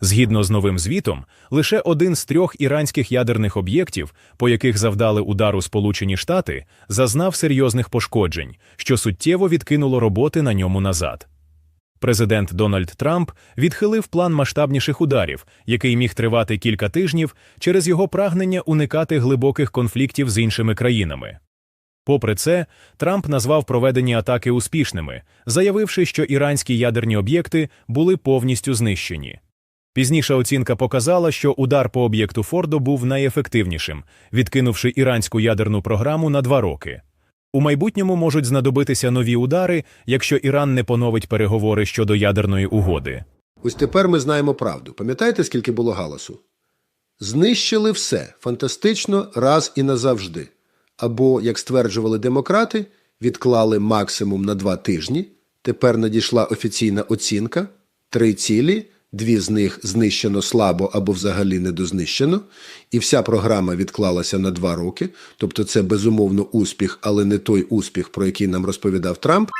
Згідно з новим звітом, лише один з трьох іранських ядерних об'єктів, по яких завдали удару Сполучені Штати, зазнав серйозних пошкоджень, що суттєво відкинуло роботи на ньому назад. Президент Дональд Трамп відхилив план масштабніших ударів, який міг тривати кілька тижнів через його прагнення уникати глибоких конфліктів з іншими країнами. Попри це, Трамп назвав проведені атаки успішними, заявивши, що іранські ядерні об'єкти були повністю знищені. Пізніша оцінка показала, що удар по об'єкту Фордо був найефективнішим, відкинувши іранську ядерну програму на два роки. У майбутньому можуть знадобитися нові удари, якщо Іран не поновить переговори щодо ядерної угоди. Ось тепер ми знаємо правду. Пам'ятаєте, скільки було галасу? Знищили все фантастично раз і назавжди. Або, як стверджували демократи, відклали максимум на два тижні. Тепер надійшла офіційна оцінка три цілі, дві з них знищено слабо або взагалі недознищено, і вся програма відклалася на два роки. Тобто це безумовно успіх, але не той успіх, про який нам розповідав Трамп.